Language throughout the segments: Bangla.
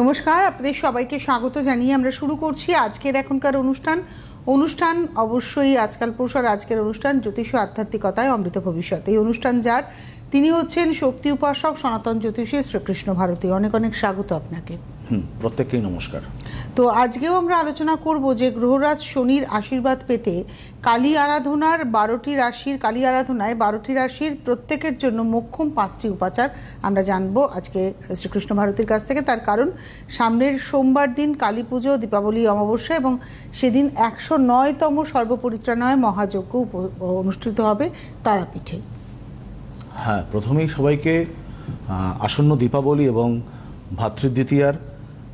নমস্কার, আপনাদের সবাইকে স্বাগত জানিয়ে আমরা শুরু করছি আজকের এখনকার অনুষ্ঠান। অনুষ্ঠান অবশ্যই আজকাল প্রসার আজকের অনুষ্ঠান জ্যোতিষ আধ্যাত্মিকতায় অমৃত ভবিষ্যৎ। এই অনুষ্ঠান যার তিনি হচ্ছেন শক্তি উপাসক সনাতন জ্যোতিষী শ্রীকৃষ্ণ ভারতী। অনেক অনেক স্বাগত আপনাকে। হুম প্রত্যেককেই নমস্কার। তো আজকেও আমরা আলোচনা করব যে গ্রহরাজ শনির আশীর্বাদ পেতে কালী আরাধনার বারোটি রাশির কালী আরাধনায় বারোটি রাশির প্রত্যেকের জন্য মোক্ষম পাঁচটি উপাচার আমরা জানব আজকে শ্রীকৃষ্ণ ভারতীর কাছ থেকে। তার কারণ সামনের সোমবার দিন কালী পুজো দীপাবলি অমাবস্যা এবং সেদিন একশো নয়তম সর্বপরিত্রাণয় মহাযজ্ঞ অনুষ্ঠিত হবে তারাপীঠে। হ্যাঁ প্রথমেই সবাইকে আসন্ন দীপাবলি এবং ভাতৃদ্বিতীয়ার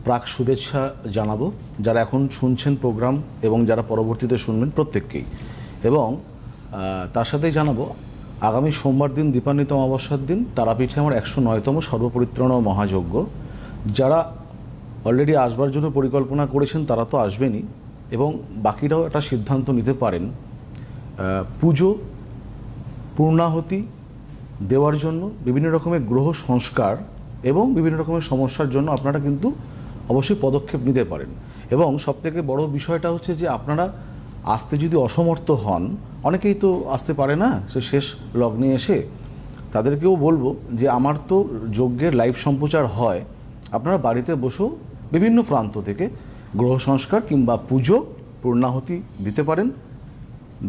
প্রাক শুভেচ্ছা জানাব। যারা এখন শুনছেন প্রোগ্রাম এবং যারা পরবর্তীতে শুনবেন প্রত্যেককেই। এবং তার সাথেই জানাব, আগামী সোমবার দিন দীপান্বিত অমাবস্যার দিন, তারাপীঠে আমার একশো নয়তম সর্বপরিত্রাণ মহাযজ্ঞ। যারা অলরেডি আসবার জন্য পরিকল্পনা করেছেন, তারা তো আসবেনই এবং বাকিরাও একটা সিদ্ধান্ত নিতে পারেন। পুজো, পূর্ণাহতি দেওয়ার জন্য বিভিন্ন রকমের গ্রহ সংস্কার এবং বিভিন্ন রকমের সমস্যার জন্য আপনারা কিন্তু অবশ্যই পদক্ষেপ নিতে পারেন। এবং সবথেকে বড় বিষয়টা হচ্ছে যে আপনারা আসতে যদি অসমর্থ হন, অনেকেই তো আসতে পারে না সে শেষ লগ্নে এসে, তাদেরকেও বলব যে আমার তো যজ্ঞের লাইভ সম্প্রচার হয়, আপনারা বাড়িতে বসেও বিভিন্ন প্রান্ত থেকে গ্রহ সংস্কার কিংবা পুজো, পূর্ণাহতি দিতে পারেন।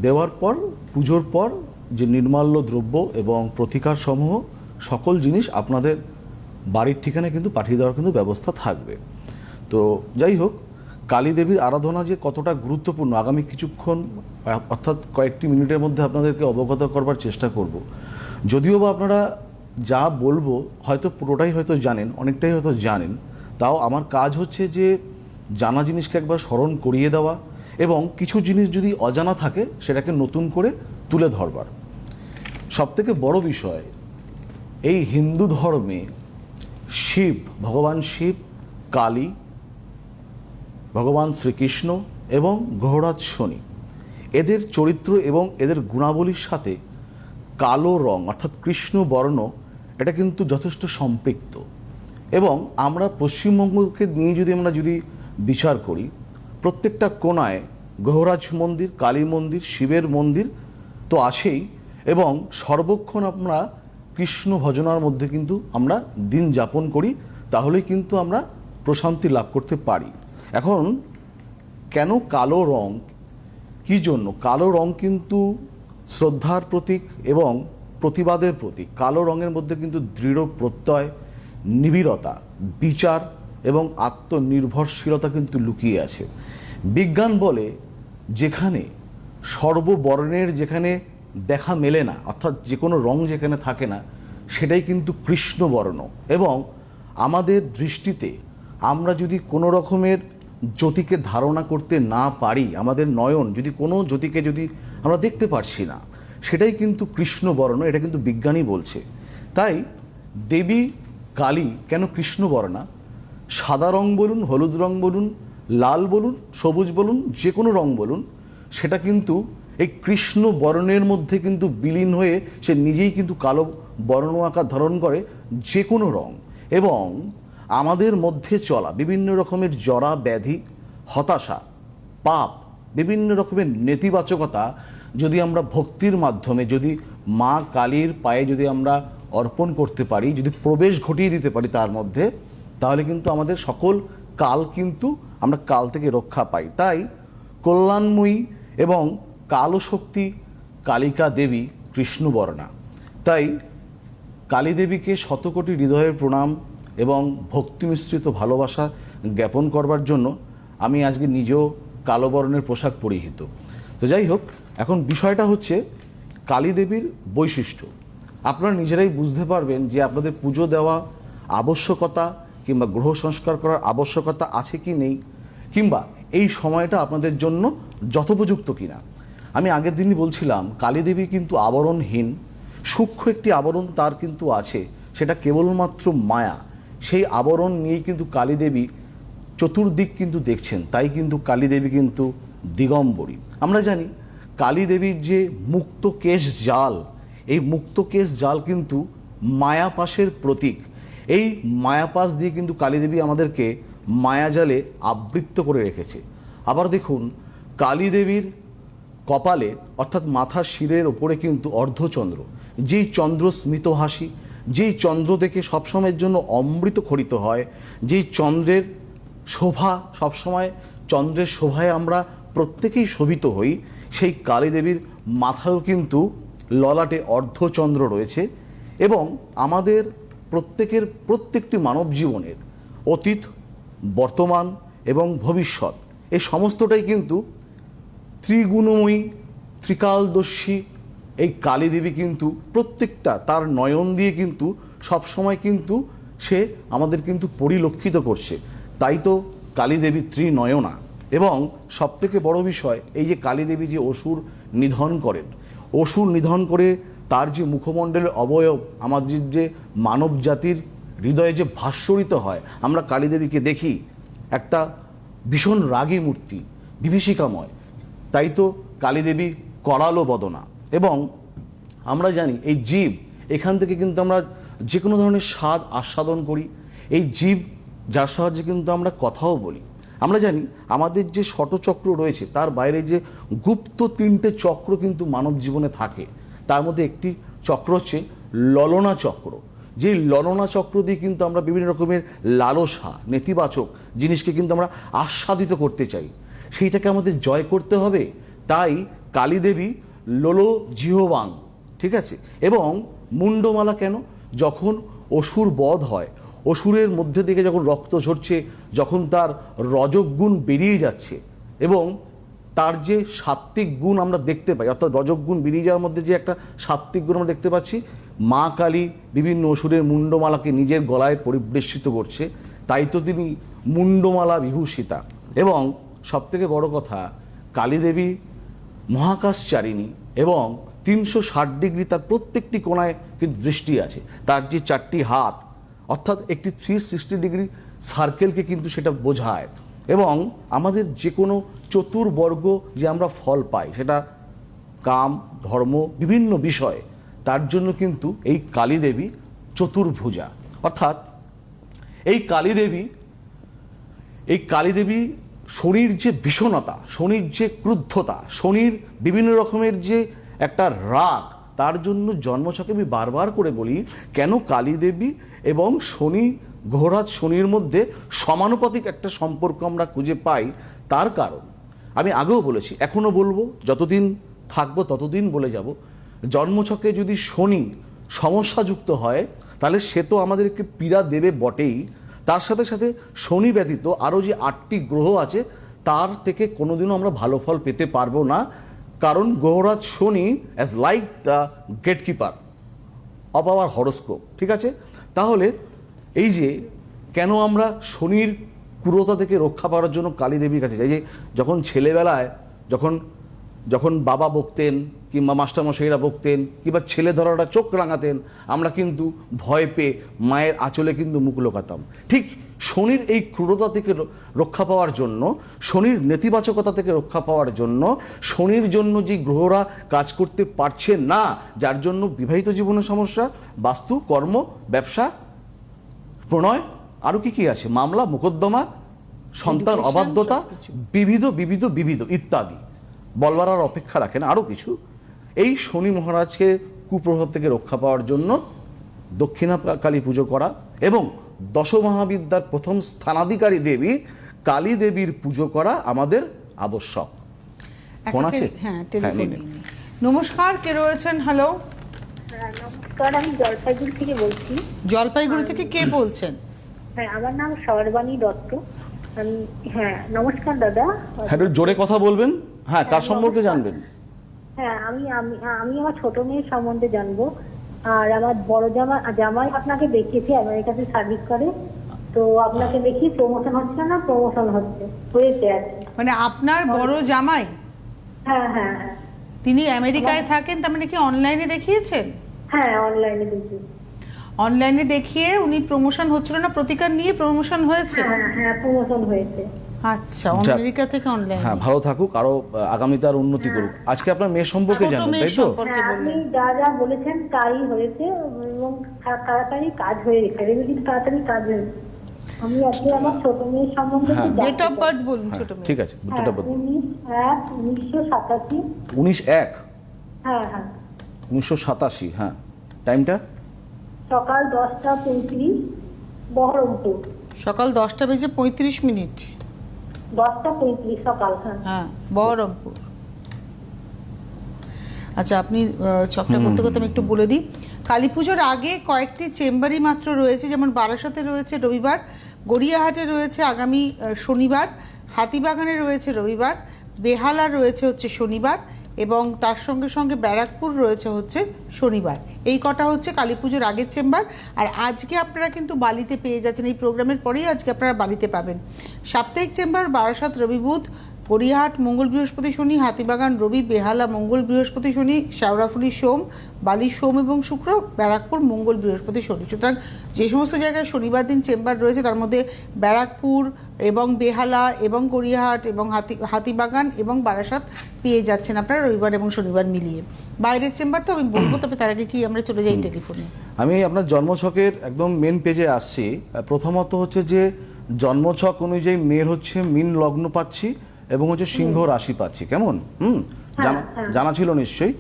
দেওয়ার পর, পুজোর পর যে নির্মাল্য দ্রব্য এবং প্রতিকার সমূহ, সকল জিনিস আপনাদের বাড়ির ঠিকানায় কিন্তু পাঠিয়ে দেওয়ার কিন্তু ব্যবস্থা থাকবে। তো যাই হোক, কালী দেবীর আরাধনা যে কতটা গুরুত্বপূর্ণ, আগামী কিছুক্ষণ, অর্থাৎ কয়েকটি মিনিটের মধ্যে আপনাদেরকে অবগত করবার চেষ্টা করব। যদিও বা আপনারা যা বলব, হয়তো পুরোটাই হয়তো জানেন, অনেকটাই হয়তো জানেন, তাও আমার কাজ হচ্ছে যে জানা জিনিসকে একবার স্মরণ করিয়ে দেওয়া এবং কিছু জিনিস যদি অজানা থাকে, সেটাকে নতুন করে তুলে ধরবার। সবথেকে বড় বিষয়, এই হিন্দু ধর্মে শিব, ভগবান শিব, কালী, ভগবান শ্রীকৃষ্ণ এবং গ্রহরাজ শনি, এদের চরিত্র এবং এদের গুণাবলীর সাথে কালো রং, অর্থাৎ কৃষ্ণ বর্ণ, এটা কিন্তু যথেষ্ট সম্পৃক্ত। এবং আমরা পশ্চিমবঙ্গকে নিয়ে যদি আমরা যদি বিচার করি, প্রত্যেকটা কোনায় গ্রহরাজ মন্দির, কালী মন্দির, শিবের মন্দির তো আছেই এবং সর্বক্ষণ আমরা কৃষ্ণ ভজনার মধ্যে কিন্তু আমরা দিন যাপন করি, তাহলেই কিন্তু আমরা প্রশান্তি লাভ করতে পারি। এখন, কেন কালো রং? কি জন্য? কালো রং কিন্তু শ্রদ্ধার প্রতীক এবং প্রতিবাদের প্রতীক। কালো রঙের মধ্যে কিন্তু দৃঢ় প্রত্যয়, নিবিড়তা, বিচার এবং আত্মনির্ভরশীলতা কিন্তু লুকিয়ে আছে। বিজ্ঞান বলে যেখানে সর্ববর্ণের যেখানে দেখা মেলে না, অর্থাৎ যে কোনো রং যেখানে থাকে না, সেটাই কিন্তু কৃষ্ণবর্ণ এবং আমাদের দৃষ্টিতে আমরা যদি কোনো রকমের জ্যোতিকে ধারণা করতে না পারি, আমাদের নয়ন যদি কোনো জ্যোতিকে যদি আমরা দেখতে পারছি না, সেটাই কিন্তু কৃষ্ণবর্ণ এটা কিন্তু বিজ্ঞানী বলছে। তাই দেবী কালী কেন কৃষ্ণবর্ণা সাদা রং বলুন, হলুদ রং বলুন, লাল বলুন, সবুজ বলুন, যে কোনো রং বলুন, সেটা কিন্তু এই কৃষ্ণ বর্ণের মধ্যে কিন্তু বিলীন হয়ে সে নিজেই কিন্তু কালো বর্ণ আকার ধারণ করে যে কোনো রং। এবং আমাদের মধ্যে চলা বিভিন্ন রকমের জরা, ব্যাধি, হতাশা, পাপ, বিভিন্ন রকমের নেতিবাচকতা যদি আমরা ভক্তির মাধ্যমে, যদি মা কালীর পায়ে যদি আমরা অর্পণ করতে পারি, যদি প্রবেশ ঘটিয়ে দিতে পারি তার মধ্যে, তাহলে কিন্তু আমাদের সকল কাল কিন্তু আমরা কাল থেকে রক্ষা পাই। তাই কল্যাণময়ী এবং কালো শক্তি কালিকা দেবী কৃষ্ণবর্ণা। তাই কালী দেবীকে শতকোটি হৃদয়ের প্রণাম এবং ভক্তি মিশ্রিত ভালোবাসা জ্ঞাপন করবার জন্য আমি আজকে নিজেও কালো বর্ণের পোশাক পরিহিত। তো যাই হোক, এখন বিষয়টা হচ্ছে কালী দেবীর বৈশিষ্ট্য। আপনারা নিজেরাই বুঝতে পারবেন যে আপনাদের পুজো দেওয়া আবশ্যকতা কিংবা গ্রহ সংস্কার করার আবশ্যকতা আছে কি নেই, কিংবা এই সময়টা আপনাদের জন্য যথোপযুক্ত কিনা। আমি আগের দিনই বলছিলাম কালী দেবী কিন্তু আবরণহীন, সূক্ষ্ম একটি আবরণ তার কিন্তু আছে, সেটা কেবলমাত্র মায়া। সেই আবরণ নিয়েই কিন্তু কালী দেবী চতুর্দিক কিন্তু দেখছেন, তাই কিন্তু কালী দেবী কিন্তু দিগম্বরী। আমরা জানি কালী দেবীর যে মুক্ত কেশ জাল, এই মুক্ত কেশ জাল কিন্তু মায়াপাশের প্রতীক। এই মায়াপাশ দিয়ে কিন্তু কালীদেবী আমাদেরকে মায়াজালে আবৃত্ত করে রেখেছে। আবার দেখুন, কালীদেবীর কপালে, অর্থাৎ মাথার শিরের ওপরে কিন্তু অর্ধচন্দ্র। যেই চন্দ্র স্মিত হাসি, যেই চন্দ্র দেখে সবসময়ের জন্য অমৃত খরিত হয়, যেই চন্দ্রের শোভা সবসময়, চন্দ্রের শোভায় আমরা প্রত্যেকেই শোভিত হই, সেই কালী দেবীর মাথায়ও কিন্তু ললাটে অর্ধচন্দ্র রয়েছে এবং আমাদের প্রত্যেকের প্রত্যেকটি মানব জীবনের অতীত, বর্তমান এবং ভবিষ্যৎ, এই সমস্তটাই কিন্তু ত্রিগুণময়ী, ত্রিকালদর্শী। এই কালী দেবী কিন্তু প্রত্যেকটা তার নয়ন দিয়ে কিন্তু সবসময় কিন্তু সে আমাদের কিন্তু পরিলক্ষিত করছে। তাই তো কালী দেবী ত্রিনয়না। এবং সবথেকে বড় বিষয়, এই যে কালী দেবী যে অসুর নিধন করেন, অসুর নিধন করে তার যে মুখমণ্ডলের অবয়ব, আমাদের যে মানব জাতির হৃদয়ে যে ভাস্বরিত হয়, আমরা কালী দেবীকে দেখি। একটা ভীষণ রাগী মূর্তি, বিভীষিকাময়। তাই তো কালীদেবী করালো বদনা। এবং আমরা জানি এই জীব, এখান থেকে কিন্তু আমরা যে কোনো ধরনের স্বাদ আস্বাদন করি। এই জীব, যার সাহায্যে কিন্তু আমরা কথাও বলি। আমরা জানি আমাদের যে শটচক্র রয়েছে, তার বাইরে যে গুপ্ত তিনটে চক্র কিন্তু মানব জীবনে থাকে। তার মধ্যে একটি চক্র হচ্ছে ললনা চক্র। যেই ললনা চক্র দিয়ে কিন্তু আমরা বিভিন্ন রকমের লালসা, নেতিবাচক জিনিসকে কিন্তু আমরা আস্বাদিত করতে চাই। সেইটাকে আমাদের জয় করতে হবে। তাই কালীদেবী লোলো জিহবাং, ঠিক আছে? এবং মুন্ডমালা কেন? যখন অসুর বধ হয়, অসুরের মধ্যে থেকে যখন রক্ত ঝরছে, যখন তার রজগুণ বেরিয়ে যাচ্ছে এবং তার যে সাত্ত্বিক গুণ আমরা দেখতে পাই, অর্থাৎ রজগুণ বেরিয়ে যাওয়ার মধ্যে যে একটা সাত্ত্বিক গুণ আমরা দেখতে পাচ্ছি, মা কালী বিভিন্ন অসুরের মুন্ডমালাকে নিজের গলায় পরিবেষ্টিত করছে। তাই তো তিনি মুন্ডমালা বিভূষিতা। এবং সবথেকে বড় কথা, কালীদেবী মহাকাশচারিণী এবং তিনশো ষাট ডিগ্রি তার প্রত্যেকটি কোণায় কিন্তু দৃষ্টি আছে। তার যে চারটি হাত, অর্থাৎ একটি থ্রি সিক্সটি ডিগ্রি সার্কেলকে কিন্তু সেটা বোঝায় এবং আমাদের যে কোনো চতুর্বর্গ যে আমরা ফল পাই, সেটা কাম, ধর্ম, বিভিন্ন বিষয়, তার জন্য কিন্তু এই কালীদেবী চতুর্ভুজা। অর্থাৎ এই কালীদেবী এই কালীদেবী শনির যে ভীষণতা, শনির যে ক্রুদ্ধতা, শনির বিভিন্ন রকমের যে একটা রাগ, তার জন্য জন্মছকে আমি বারবার করে বলি, কেন কালীদেবী এবং শনি ঘোরাজ শনির মধ্যে সমানুপাতিক একটা সম্পর্ক আমরা খুঁজে পাই, তার কারণ। আমি আগেও বলেছি, এখনও বলব, যতদিন থাকব ততদিন বলে যাব, জন্মছকে যদি শনি সমস্যাযুক্ত হয়, তাহলে সে তো আমাদেরকে পীড়া দেবে বটেই তার সাথে সাথে শনি ব্যতীত আরও যে আটটি গ্রহ আছে, তার থেকে কোনোদিনও আমরা ভালো ফল পেতে পারব না। কারণ গ্রহরাজ শনি as like the gatekeeper of our horoscope ঠিক আছে? তাহলে এই যে কেন আমরা শনির ক্রূরতা থেকে রক্ষা পাওয়ার জন্য কালী দেবীর কাছে যাই, যে যখন ছেলেবেলায়, যখন যখন বাবা বকতেন কিংবা মাস্টারমশাইরা বকতেন কিংবা ছেলে ধরাটা চোখ রাঙাতেন আমরা কিন্তু ভয় পেয়ে মায়ের আঁচলে কিন্তু মুখ লোকাতাম। ঠিক শনির এই ক্রূরতা থেকে রক্ষা পাওয়ার জন্য শনির নেতিবাচকতা থেকে রক্ষা পাওয়ার জন্য শনির জন্য যে গ্রহরা কাজ করতে পারছে না যার জন্য বিবাহিত জীবনের সমস্যা বাস্তু কর্ম ব্যবসা প্রণয় আরও কি কি আছে? মামলা মোকদ্দমা সন্তান অবাধ্যতা। বিবিধ বিবিধ বিবিধ ইত্যাদি। বলবার আর অপেক্ষা রাখে না আরও কিছু। এই শনি মহারাজকে কুপ্রভাব থেকে রক্ষা পাওয়ার জন্য দক্ষিণা কালী পুজো করা এবং দশ মহাবিদ্যার প্রথম স্থানাধিকারী দেবী কালী দেবীর পুজো করা আমাদের আবশ্যক। ফোন আছে? হ্যাঁ হ্যাঁ। নমস্কার কে রয়েছেন? হ্যালো। হ্যাঁ, নমস্কার আমি জলপাইগুড়ি থেকে বলছি। জলপাইগুড়ি থেকে কে বলছেন? হ্যাঁ আমার নাম সর্বাণী দত্ত। আমি হ্যাঁ নমস্কার দাদা। হ্যাঁ জোরে কথা বলবেন। হ্যাঁ কার সম্পর্কে জানবেন? হ্যাঁ আমি আমি আমি আমার ছোট মেয়ের সম্বন্ধে জানব। আর আমার বড় জামা জামাই আপনাকে দেখিয়েছে আমেরিকাতে সার্ভিস করে। তো আপনাকে দেখি প্রমোশন হচ্ছে না প্রমোশন হচ্ছে। হয়েছে আর মানে আপনার বড় জামাই? হ্যাঁ হ্যাঁ। তিনি আমেরিকায় থাকেন তার মানে কি অনলাইনে দেখিয়েছেন? হ্যাঁ অনলাইনে দেখি। অনলাইনে দেখিয়ে উনি প্রমোশন হচ্ছিল না প্রতিকার নিয়ে প্রমোশন হয়েছে? হ্যাঁ হ্যাঁ প্রমোশন হয়েছে। আচ্ছা। আমেরিকা থেকে অনলাইন হ্যাঁ ভালো থাকুক আরও আগামীতে আর উন্নতি করুক। আজকে আপনার মেয়ের সম্পর্কে জানবেন তাই তো? হ্যাঁ, আপনি যা যা বলেছেন তাই হয়েছে এবং তাড়াতাড়ি কাজ হয়ে গেছে তাড়াতাড়ি কাজ হয়েছে আমি আজকে আমার ছোট মেয়ের সম্বন্ধে হ্যাঁ। ডেট জানতে অফ। বার্থ বলুন হ্যাঁ, ছোট মেয়ে ঠিক আছে হ্যাঁ ডেট অফ বার্থ উনিশ এক উনিশশো সাতাশি। উনিশ এক? হ্যাঁ হ্যাঁ। উনিশশো সাতাশি হ্যাঁ। টাইমটা সকাল দশটা পঁয়ত্রিশ বহরমপুর। সকাল দশটা বেজে পঁয়ত্রিশ মিনিট। দশটা পঁয়ত্রিশ সকাল হ্যাঁ বহরমপুর। আচ্ছা আপনি আহ, ছকটা করতে করতে আমি একটু বলে দিই। কালী পুজোর আগে কয়েকটি চেম্বারই মাত্র রয়েছে যেমন বারাসাতে রয়েছে রবিবার গড়িয়াহাটে রয়েছে আগামী আহ, শনিবার হাতিবাগানে রয়েছে রবিবার বেহালা রয়েছে হচ্ছে শনিবার এবং তার সঙ্গে সঙ্গে ব্যারাকপুর রয়েছে হচ্ছে শনিবার। এই কটা হচ্ছে কালী পুজোর আগের চেম্বার। আর আজকে আপনারা কিন্তু বালিতে পেয়ে যাচ্ছেন। এই প্রোগ্রামের পরেই আজকে আপনারা বালিতে পাবেন। সাপ্তাহিক চেম্বার বারাসাত রবি বুধ গড়িয়াহাট মঙ্গল বৃহস্পতি শনি হাতিবাগান রবি বেহালা মঙ্গল বৃহস্পতি শনি শেওড়াফুলি সোম বালি সোম এবং শুক্র ব্যারাকপুর মঙ্গল বৃহস্পতি শনি। সুতরাং যে সমস্ত জায়গায় শনিবার দিন চেম্বার রয়েছে তার মধ্যে ব্যারাকপুর এবং বেহালা এবং গড়িয়াহাট এবং হাতি হাতিবাগান এবং বারাসাত পেয়ে যাচ্ছেন আপনারা রবিবার এবং শনিবার মিলিয়ে। বাইরের চেম্বার তো আমি বলব তবে তার আগে কি আমরা চলে যাই টেলিফোনে? আমি আপনার জন্মছকের একদম মেন পেজে আসছি। প্রথমত হচ্ছে যে জন্মছক অনুযায়ী মেয়ের হচ্ছে মিন লগ্ন পাচ্ছি এবং হচ্ছে সিংহ রাশি পাচ্ছি কেমন? হুম জানা হ্যাঁ। জানা ছিল নিশ্চয়ই?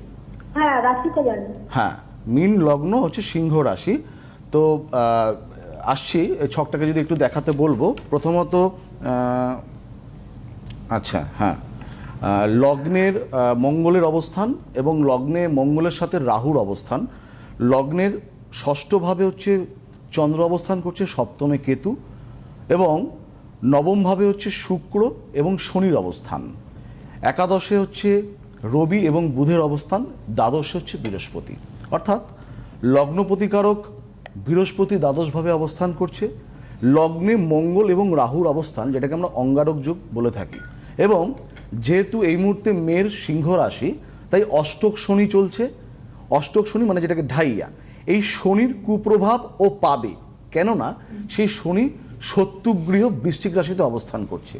হ্যাঁ রাশিটা জানি। হ্যাঁ মিন লগ্ন হচ্ছে সিংহ রাশি। তো আসছি এই ছকটাকে যদি একটু দেখাতে বলব। প্রথমত আচ্ছা হ্যাঁ লগ্নের মঙ্গলের অবস্থান এবং লগ্নে মঙ্গলের সাথে রাহুর অবস্থান। লগ্নের ষষ্ঠভাবে হচ্ছে চন্দ্র অবস্থান করছে সপ্তমে কেতু এবং নবমভাবে হচ্ছে শুক্র এবং শনির অবস্থান। একাদশে হচ্ছে রবি এবং বুধের অবস্থান, দ্বাদশে হচ্ছে বৃহস্পতি। অর্থাৎ লগ্ন প্রতিকারক বৃহস্পতি দ্বাদশভাবে অবস্থান করছে। লগ্নে মঙ্গল এবং রাহুর অবস্থান, যেটাকে আমরা অঙ্গারক যুগ বলে থাকি। এবং যেহেতু এই মুহূর্তে মেয়ের সিংহ রাশি, তাই অষ্টক শনি চলছে। অষ্টক শনি মানে যেটাকে ঢাইয়া। এই শনির কুপ্রভাব ও পাবে। কেননা সেই শনি শত্রুগৃহ বৃশ্চিক রাশিতে অবস্থান করছে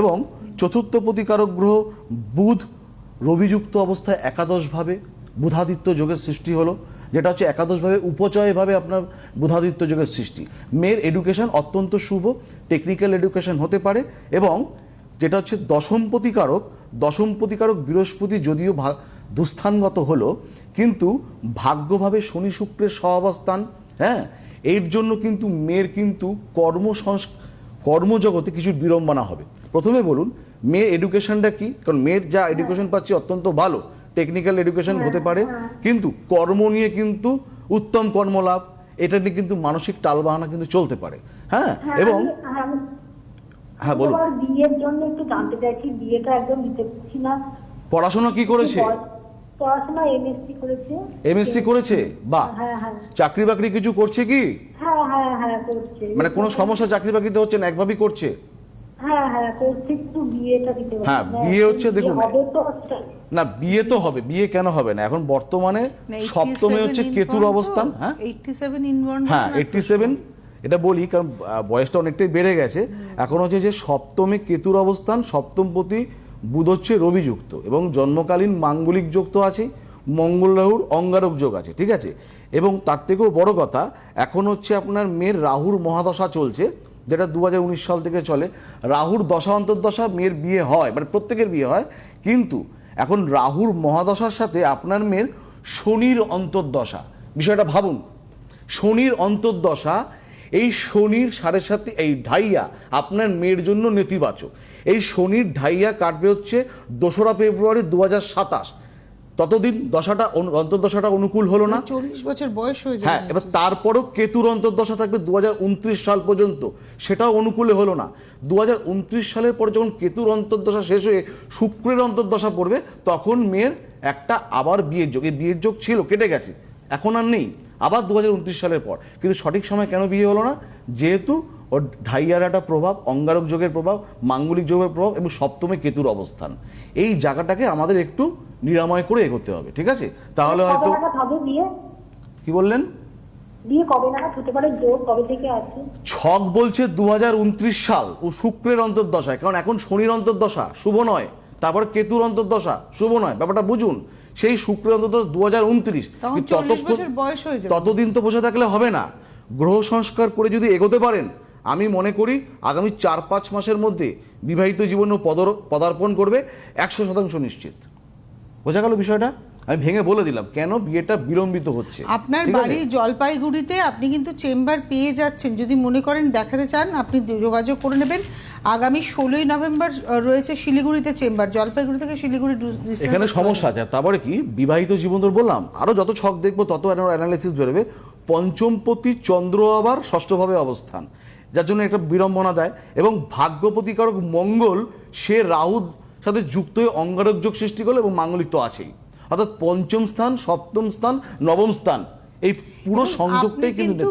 এবং চতুর্থ প্রতিকারক গ্রহ বুধ রবিযুক্ত অবস্থায় একাদশভাবে বুধাদিত্য যোগের সৃষ্টি হলো, যেটা হচ্ছে একাদশভাবে উপচয়ভাবে আপনার বুধাদিত্য যোগের সৃষ্টি। মেয়ের এডুকেশন অত্যন্ত শুভ, টেকনিক্যাল এডুকেশন হতে পারে এবং যেটা হচ্ছে দশম প্রতিকারক দশম প্রতিকারক বৃহস্পতি যদিও দুস্থানগত হলো, কিন্তু ভাগ্যভাবে শনি শুক্রের সহাবস্থান হ্যাঁ এর জন্য কিন্তু মেয়ের কিন্তু কর্মসংস কর্মজগতে কিছু বিড়ম্বনা হবে। প্রথমে বলুন মেয়ের এডুকেশনটা কি? কারণ মেয়ের যা এডুকেশন পাচ্ছে অত্যন্ত ভালো। টেকনিক্যাল এডুকেশন হতে পারে। কিন্তু কর্ম নিয়ে কিন্তু উত্তম কর্মলাভ এটা নিয়ে কিন্তু মানসিক টালবাহানা কিন্তু চলতে পারে। হ্যাঁ? হ্যাঁ এবং হ্যাঁ, হ্যাঁ বলুন। বিয়ের জন্য একটু জানতে চাইছি বিয়েটা একদম দিতে পারছি না। পড়াশোনা কি করেছে? পড়াশোনা এমএসসি করেছে। এমএসসি করেছে? বাহ। হ্যাঁ হ্যাঁ। চাকরি বাকরি কিছু করছে কি? হ্যাঁ হ্যাঁ হ্যাঁ করছে। মানে কোনো সমস্যা চাকরি বাকরিতে হচ্ছে না একভাবেই করছে? হ্যাঁ হ্যাঁ করছে একটু বিয়েটা দিতে হ্যাঁ, না। বিয়ে হচ্ছে দেখুন, তো না বিয়ে তো হবে বিয়ে কেন হবে না? এখন বর্তমানে সপ্তমে হচ্ছে কেতুর অবস্থান হ্যাঁ? এইটটি সেভেন ইনবর্ন হ্যাঁ এইটটি সেভেন এটা বলি কারণ বয়সটা অনেকটাই বেড়ে গেছে। এখন হচ্ছে যে সপ্তমে কেতুর অবস্থান সপ্তমপতি বুধ হচ্ছে রবিযুক্ত এবং জন্মকালীন মাঙ্গলিক যোগ তো আছে মঙ্গল রাহুর অঙ্গারক যোগ আছে, ঠিক আছে? এবং তার থেকেও বড় কথা, এখন হচ্ছে আপনার মেয়ের রাহুর মহাদশা চলছে, যেটা দু হাজার উনিশ সাল থেকে চলে। রাহুর দশা অন্তর্দশা মেয়ের বিয়ে হয় মানে প্রত্যেকের বিয়ে হয়, কিন্তু এখন রাহুর মহাদশার সাথে আপনার মেয়ের শনির অন্তর্দশা। বিষয়টা ভাবুন, শনির অন্তর্দশা এই শনির সাড়ে সাথে এই ঢাইয়া আপনার মেয়ের জন্য নেতিবাচক। এই শনির ঢাইয়া কাটবে হচ্ছে দোসরা ফেব্রুয়ারি দু হাজার সাতাশ। ততদিন দশাটা অন্তর্দশাটা অনুকূল হলো না। চল্লিশ বছর বয়স হয়ে যায় হ্যাঁ এবার তারপরেও কেতুর অন্তর্দশা থাকবে দু হাজার উনত্রিশ সাল পর্যন্ত। সেটাও অনুকূলে হলো না। দু হাজার উনত্রিশ সালের পর যখন কেতুর অন্তর্দশা শেষ হয়ে শুক্রের অন্তর্দশা পড়বে তখন মেয়ের একটা আবার বিয়ের যোগ। এই বিয়ের যোগ ছিল কেটে গেছে। এখন আর নেই। আবার দু হাজার উনত্রিশ সালের পর। কিন্তু সঠিক সময় কেন বিয়ে হলো না? যেহেতু ওর ঢাইয়ার একটা প্রভাব অঙ্গারক যোগের প্রভাব মাঙ্গলিক যোগের প্রভাব এবং সপ্তমে কেতুর অবস্থান। এই জায়গাটাকে আমাদের একটু নিরাময় করে এগোতে হবে ঠিক আছে? তাহলে হয়তো কি বললেন? ছক বলছে দু হাজার উনত্রিশ সাল। ও শুক্রের অন্তর্দশায় কারণ এখন শনির অন্তর্দশা শুভ নয়। তারপর কেতুর অন্তর্দশা শুভ নয়। ব্যাপারটা বুঝুন। সেই শুক্র অন্তত দু হাজার উনত্রিশ বছর বয়স ততদিন তো বসে থাকলে হবে না। গ্রহ সংস্কার করে যদি এগোতে পারেন আমি মনে করি আগামী চার পাঁচ মাসের মধ্যে বিবাহিত জীবনে পদর- পদার্পণ করবে একশো শতাংশ নিশ্চিত। বোঝা গেল বিষয়টা? আমি ভেঙে বলে দিলাম কেন বিয়েটা বিলম্বিত হচ্ছে? আপনার বাড়ি জলপাইগুড়িতে আপনি কিন্তু চেম্বার পেয়ে যাচ্ছেন। যদি মনে করেন দেখাতে চান আপনি যোগাযোগ করে নেবেন। আগামী ষোলোই নভেম্বর রয়েছে শিলিগুড়িতে চেম্বার জলপাইগুড়ি থেকে শিলিগুড়ি এখানে সমস্যা আছে। তারপরে কি বিবাহিত জীবন তো বললাম আরও যত ছক দেখব তত অ্যানালাইসিস বেরোবে। পঞ্চমপতি চন্দ্র আবার ষষ্ঠভাবে অবস্থান যার জন্য একটা বিড়ম্বনা দেয়। এবং ভাগ্যপতিকারক মঙ্গল সে রাহুর সাথে যুক্ত হয়ে অঙ্গারক যোগ সৃষ্টি করল এবং মাঙ্গলিক তো আছেই। অর্থাৎ পঞ্চম স্থান সপ্তম স্থান নবম স্থান। এই পুরো সংযোগটাই কিন্তু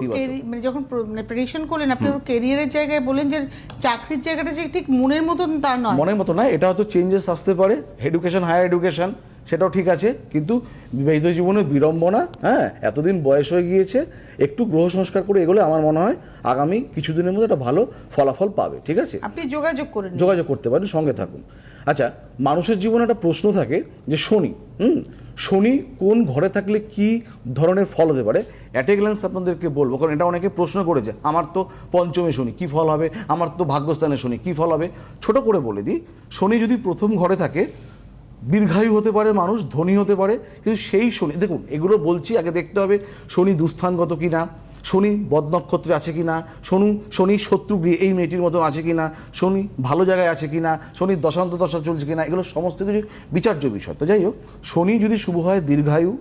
মানে যখন মানে প্রেডিকশন করলেন আপনি কেরিয়ারের জায়গায় বলেন যে চাকরির জায়গাটা যে ঠিক মনের মতন তা নয়। মনের মতো না এটা হয়তো চেঞ্জেস আসতে পারে। এডুকেশন হায়ার এডুকেশন সেটাও ঠিক আছে কিন্তু বিবাহিত জীবনে বিড়ম্বনা হ্যাঁ এতদিন বয়স হয়ে গিয়েছে একটু গ্রহ সংস্কার করে এগুলো আমার মনে হয় আগামী কিছুদিনের মধ্যে একটা ভালো ফলাফল পাবে ঠিক আছে? আপনি যোগাযোগ করে যোগাযোগ করতে পারেন সঙ্গে থাকুন। আচ্ছা মানুষের জীবনে একটা প্রশ্ন থাকে যে শনি হুম শনি কোন ঘরে থাকলে কি ধরনের ফল হতে পারে? অ্যাট এ গ্ল্যান্স আপনাদেরকে বলব কারণ এটা অনেকে প্রশ্ন করেছে আমার তো পঞ্চমে শনি কি ফল হবে? আমার তো ভাগ্যস্থানে শনি কি ফল হবে? ছোট করে বলে দিই শনি যদি প্রথম ঘরে থাকে দীর্ঘায়ু হতে পারে, মানুষ ধনী হতে পারে, কিন্তু সেই শনি, দেখুন, এগুলো বলছি, আগে দেখতে হবে, শনি দুস্থানগত কি না শনি বদনক্ষত্রে আছে কি না শনি শনি শত্রু এই মেয়েটির মতন আছে কি না শনি ভালো জায়গায় আছে কি না শনির দশান্ত দশা চলছে কি না এগুলো সমস্ত কিছু বিচার্য বিষয়। তো যাই হোক, শনি যদি শুভ হয়, দীর্ঘায়ু,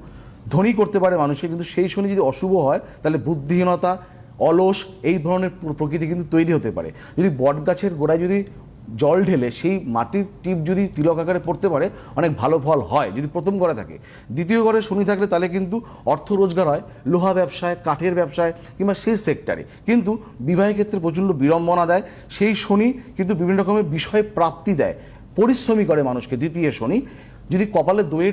ধনী করতে পারে মানুষকে, কিন্তু সেই শনি যদি অশুভ হয়, তাহলে বুদ্ধিহীনতা, অলস, এই ধরনের প্রকৃতি কিন্তু তৈরি হতে পারে। যদি বট গাছের গোড়ায় যদি জল ঢেলে সেই মাটির টিপ যদি তিলক আকারে পড়তে পারে, অনেক ভালো ফল হয় যদি প্রথম ঘরে থাকে। দ্বিতীয় ঘরে শনি থাকলে তাহলে কিন্তু অর্থ রোজগার হয়, লোহা ব্যবসায়, কাঠের ব্যবসায় কিংবা সেই সেক্টরে কিন্তু বিবাহের ক্ষেত্রে প্রচণ্ড বিড়ম্বনা দেয়, সেই শনি কিন্তু বিভিন্ন রকমের বিষয় প্রাপ্তি দেয়। পরিশ্রমী করে মানুষকে, দ্বিতীয় শনি। যদি কপালে দইয়ের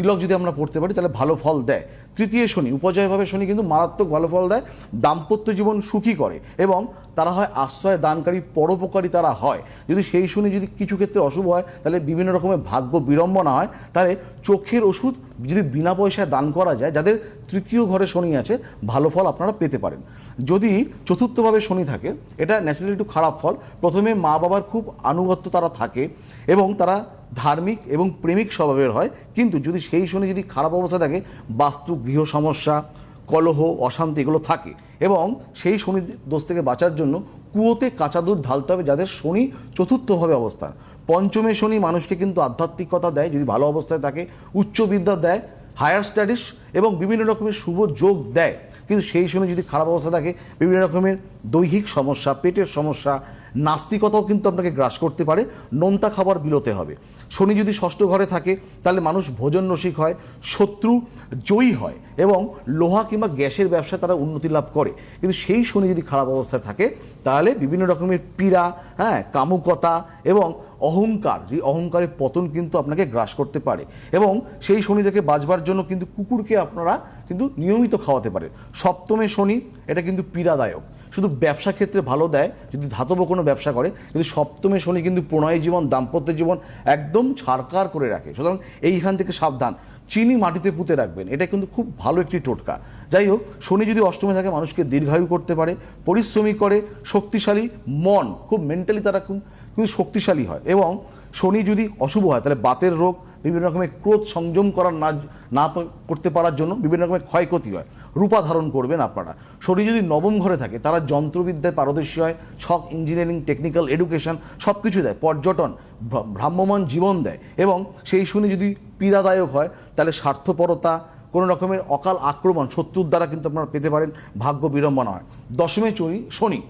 তিলক যদি আমরা পড়তে পারি, তাহলে ভালো ফল দেয়। তৃতীয় শনি, উপজয়ভাবে শনি কিন্তু মারাত্মক ভালো ফল দেয়, দাম্পত্য জীবন সুখী করে এবং তারা হয় আশ্রয় দানকারী, পরোপকারী তারা হয়। যদি সেই শনি যদি কিছু ক্ষেত্রে অশুভ হয়, তাহলে বিভিন্ন রকমের ভাগ্য বিড়ম্বনা হয়। তাহলে চোখের ওষুধ যদি বিনা পয়সায় দান করা যায়, যাদের তৃতীয় ঘরে শনি আছে, ভালো ফল আপনারা পেতে পারেন। যদি চতুর্থভাবে শনি থাকে, এটা ন্যাচারালি একটু খারাপ ফল। প্রথমে মা বাবার খুব আনুগত্য তারা থাকে এবং তারা ধার্মিক এবং প্রেমিক স্বভাবের হয়। কিন্তু যদি সেই শনি যদি খারাপ অবস্থা থাকে, বাস্তু, গৃহ সমস্যা, কলহ, অশান্তি এগুলো থাকে এবং সেই শনি দোষ থেকে বাঁচার জন্য কুয়োতে কাঁচা দুধ ঢালতে হবে যাদের শনি চতুর্থভাবে অবস্থান। পঞ্চমে শনি মানুষকে কিন্তু আধ্যাত্মিকতা দেয়, যদি ভালো অবস্থায় থাকে উচ্চ বিদ্যা দেয় হায়ার স্টাডিজ এবং বিভিন্ন রকমের শুভ যোগ দেয়। কিন্তু সেই শনি যদি খারাপ অবস্থা থাকে, বিভিন্ন রকমের দৈহিক সমস্যা, পেটের সমস্যা, নাস্তিকতাও কিন্তু আপনাকে গ্রাস করতে পারে, নোনতা খাবার বিলোতে হবে। শনি যদি ষষ্ঠ ঘরে থাকে, তাহলে মানুষ ভোজন রসিক হয়, শত্রু জয়ী হয় এবং লোহা কিংবা গ্যাসের ব্যবসায় তারা উন্নতি লাভ করে। কিন্তু সেই শনি যদি খারাপ অবস্থায় থাকে, তাহলে বিভিন্ন রকমের পীড়া হ্যাঁ কামুকতা এবং অহংকার, এই অহংকারের পতন কিন্তু আপনাকে গ্রাস করতে পারে। এবং সেই শনি থেকে বাঁচবার জন্য কিন্তু কুকুরকে আপনারা কিন্তু নিয়মিত খাওয়াতে পারেন। সপ্তমে শনি, এটা কিন্তু পীড়াদায়ক। শুধু ব্যবসা ক্ষেত্রে ভালো দেয়, যদি ধাতব কোনো ব্যবসা করে, কিন্তু সপ্তমে শনি কিন্তু প্রণয় জীবন, দাম্পত্য জীবন একদম ছাড়কার করে রাখে। সুতরাং এইখান থেকে সাবধান। চিনি মাটিতে পুঁতে রাখবেন, এটা কিন্তু খুব ভালো একটি টোটকা। যাই হোক, শনি যদি অষ্টমে থাকে, মানুষকে দীর্ঘায়ু করতে পারে, পরিশ্রমী করে, শক্তিশালী মন, খুব মেন্টালি তারা খুব কিন্তু শক্তিশালী হয় এবং শনি যদি অশুভ হয়, তাহলে বাতের রোগ, বিভিন্ন রকমের ক্রোধ সংযম করার না না করতে পারার জন্য বিভিন্ন রকমের ক্ষয়ক্ষতি হয়। রূপা ধারণ করবেন আপনারা। শনি যদি নবম ঘরে থাকে, তারা যন্ত্রবিদ্যায় পারদর্শী হয় ছক ইঞ্জিনিয়ারিং টেকনিক্যাল এডুকেশন সব কিছু দেয়, পর্যটন, ভ্রা- ভ্রাম্যমান জীবন দেয় এবং সেই শনি যদি পীড়াদায়ক হয়, তাহলে স্বার্থপরতা, কোনো রকমের অকাল আক্রমণ শত্রুর দ্বারা কিন্তু আপনারা পেতে পারেন, ভাগ্য বিড়ম্বনা হয়। দশমে চুরি শনি।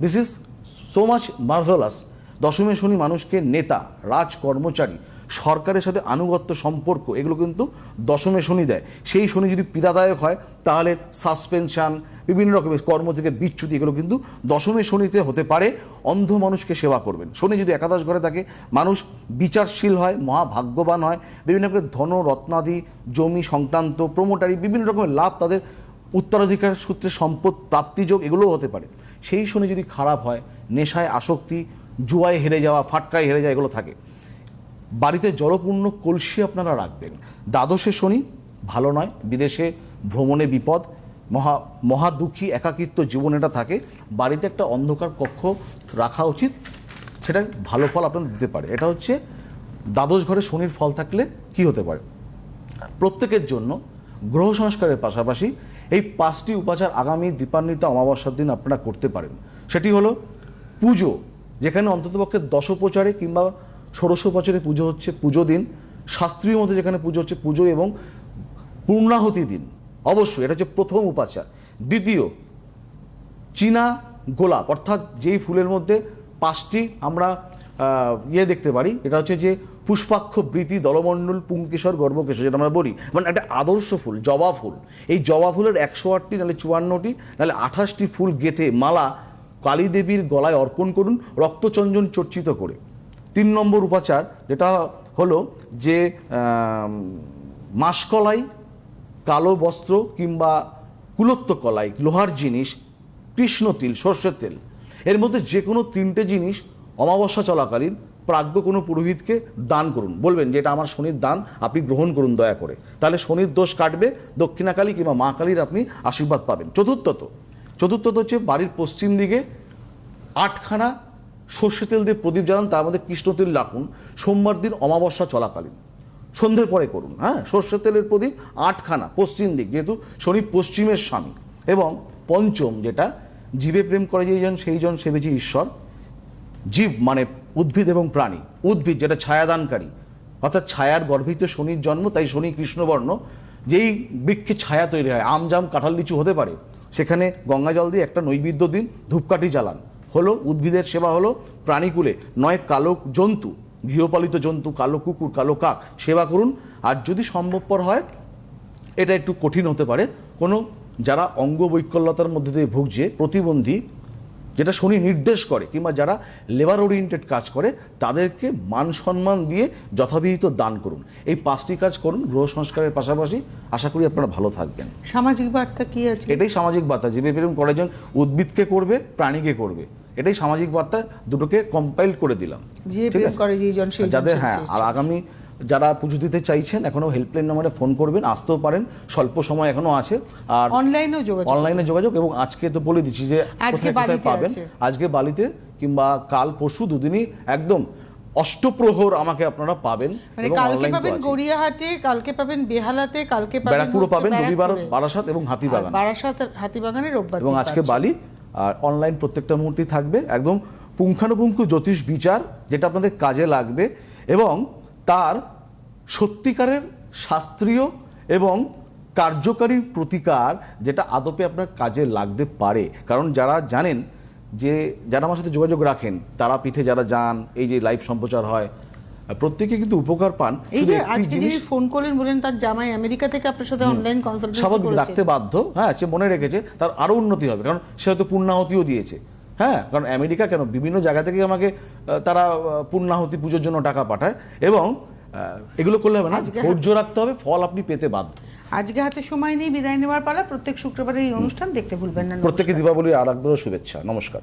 This is so much marvelous দশমে শনি মানুষকে নেতা রাজ কর্মচারী সরকারের সাথে আনুগত্য সম্পর্ক, এগুলো কিন্তু দশমে শনি দেয়। সেই শনি যদি পীড়াদায়ক হয়, তাহলে সাসপেনশন, বিভিন্ন রকমের কর্ম থেকে বিচ্যুতি, এগুলো কিন্তু দশমে শনিতে হতে পারে। অন্ধ মানুষকে সেবা করবেন। শনি যদি একাদশ ঘরে থাকে, মানুষ বিচারশীল হয়, মহাভাগ্যবান হয়, বিভিন্ন রকমের ধন, রত্নাদি, জমি সংক্রান্ত প্রমোটারি বিভিন্ন রকমের লাভ তাদের উত্তরাধিকার সূত্রে সম্পদ প্রাপ্তিযোগ এগুলোও হতে পারে। সেই শনি যদি খারাপ হয়, নেশায় আসক্তি জুয়ায় হেরে যাওয়া, ফাটকায় হেরে যাওয়া এগুলো থাকে। বাড়িতে জলপূর্ণ কলসি আপনারা রাখবেন। দ্বাদশে শনি ভালো নয়, বিদেশে ভ্রমণে বিপদ, মহা মহা দুঃখী, একাকিত্ব জীবন এটা থাকে। বাড়িতে একটা অন্ধকার কক্ষ রাখা উচিত, সেটা ভালো ফল আপনার দিতে পারে। এটা হচ্ছে দ্বাদশ ঘরে শনির ফল থাকলে কি হতে পারে? প্রত্যেকের জন্য গ্রহ সংস্কারের পাশাপাশি এই পাঁচটি উপাচার আগামী দীপান্বিত অমাবস্যার দিন আপনারা করতে পারেন। সেটি হলো পুজো যেখানে অন্ততপক্ষে দশোপচারে কিংবা ষোড়শোপচারে পুজো হচ্ছে পুজো দিন, শাস্ত্রীয় মধ্যে যেখানে পুজো হচ্ছে পুজো এবং পূর্ণাহতি দিন। অবশ্যই, এটা হচ্ছে প্রথম উপাচার। দ্বিতীয়, চীনা গোলাপ, অর্থাৎ যেই ফুলের মধ্যে পাঁচটি আমরা ইয়ে দেখতে পারি, এটা হচ্ছে যে পুষ্পাক্ষ বৃতি দলমণ্ডল পুংকেশর গর্ভকেশর যেটা আমরা বলি। মানে একটা আদর্শ ফুল, জবা ফুল। এই জবা ফুলের একশো আটটি, নাহলে চুয়ান্নটি, নাহলে আঠাশটি ফুল গেথে মালা কালী দেবীর গলায় অর্পণ করুন রক্তচঞ্জন চর্চিত করে। তিন নম্বর উপাচার যেটা হলো যে মাসকলাই, কালো বস্ত্র কিংবা কুলত্ব কলাই, লোহার জিনিস, কৃষ্ণ তিল, সর্ষের তেল। এর মধ্যে যে কোনো তিনটে জিনিস অমাবস্যা চলাকালীন প্রাজ্ঞ কোনো পুরোহিতকে দান করুন। বলবেন যে এটা আমার শনির দান, আপনি গ্রহণ করুন দয়া করে। তাহলে শনির দোষ কাটবে, দক্ষিণাকালী কিংবা মা কালীর আপনি আশীর্বাদ পাবেন। চতুর্থত চতুর্থত হচ্ছে বাড়ির পশ্চিম দিকে আটখানা সর্ষে তেল দিয়ে প্রদীপ জ্বালান, তার মধ্যে কৃষ্ণ তেল রাখুন। সোমবার দিন অমাবস্যা চলাকালীন। সন্ধ্যের পরে করুন হ্যাঁ? সর্ষের তেলের প্রদীপ আটখানা পশ্চিম দিক, যেহেতু শনি পশ্চিমের স্বামী। এবং পঞ্চম যেটা, জীবে প্রেম করে যেইজন সেইজন সেবেছে ঈশ্বর। জীব মানে উদ্ভিদ এবং প্রাণী। উদ্ভিদ যেটা ছায়াদানকারী। অর্থাৎ ছায়ার গর্ভিত শনির জন্ম, তাই শনি কৃষ্ণবর্ণ। যেই বৃক্ষে ছায়া তৈরি হয় আম জাম কাঁঠাল লিচু হতে পারে। সেখানে গঙ্গা জল দিয়ে একটা নৈবেদ্য দিন, ধূপকাঠি জ্বালান। হলো, উদ্ভিদের সেবা হলো প্রাণীকুলে, নয় কালো জন্তু, গৃহপালিত জন্তু, কালো কুকুর, কালো কাক, সেবা করুন। আর যদি সম্ভবপর হয়, এটা একটু কঠিন হতে পারে। কোনো, যারা অঙ্গ বৈকল্যতার মধ্যে দিয়ে ভুগছে, প্রতিবন্ধী যেটা শনি নির্দেশ করে কিংবা যারা লেবার ওরিয়েন্টেড কাজ করে তাদেরকে মান সম্মান দিয়ে যথাবিহিত দান করুন। এই পাঁচটি কাজ করুন গ্রহ সংস্কারের পাশাপাশি। আশা করি আপনারা ভালো থাকবেন। সামাজিক বার্তা কি আছে এটাই সামাজিক বার্তা। জীবে প্রেম করে একজন উদ্ভিদকে করবে প্রাণীকে করবে এটাই সামাজিক বার্তা। দুটোকে কম্পাইল করে দিলাম। যে যাদের হ্যাঁ আর আগামী যারা পুজো দিতে চাইছেন এখনও হেল্পলাইন নম্বরে ফোন করবেন আসতেও পারেন স্বল্প সময় এখনও আছে। আর অনলাইনেও যোগাযোগ অনলাইনে যোগাযোগ এবং আজকে তো বলে দিচ্ছি যে আজকে পাবেন? আজকে বালিতে কিংবা কাল পরশু দুদিনই একদম অষ্টপ্রহর আমাকে আপনারা পাবেন মানে কালকে পাবেন গড়িয়াহাটে কালকে পাবেন বেহালাতে কালকে পাবেন ব্যারাকপুরও হচ্ছে পাবেন রবিবার বারাসাত এবং হাতিবাগান। বারাসাত হাতিবাগানে রোববার এবং আজকে বালি আর অনলাইন প্রত্যেকটা মুহূর্তেই থাকবে একদম পুঙ্খানুপুঙ্খ জ্যোতিষ বিচার যেটা আপনাদের কাজে লাগবে এবং তার সত্যিকারের শাস্ত্রীয় এবং কার্যকারী প্রতিকার যেটা আদপে আপনার কাজে লাগতে পারে। কারণ যারা জানেন যে যারা আমার সাথে যোগাযোগ রাখেন তারা পিঠে যারা যান এই যে লাইভ সম্প্রচার হয় প্রত্যেকে কিন্তু উপকার পান। এই যে আজকে যিনি ফোন করলেন বলেন তার জামাই আমেরিকা থেকে আপনার সাথে অনলাইন কনসালটেন্সি স্বাভাবিক রাখতে বাধ্য। হ্যাঁ সে মনে রেখেছে তার আরও উন্নতি হবে। কারণ সে হয়তো পূর্ণাহতিও দিয়েছে। হ্যাঁ কারণ আমেরিকা কেন? বিভিন্ন জায়গা থেকে আমাকে তারা পূর্ণাহতি পুজোর জন্য টাকা পাঠায় এবং এগুলো করলে হবে না? ধৈর্য রাখতে হবে ফল আপনি পেতে বাধ্য। আজকে হাতে সময় নেই বিদায় নেওয়ার পালা প্রত্যেক শুক্রবারের এই অনুষ্ঠান দেখতে ভুলবেন না প্রত্যেকে দীপাবলির আর একবারও শুভেচ্ছা নমস্কার।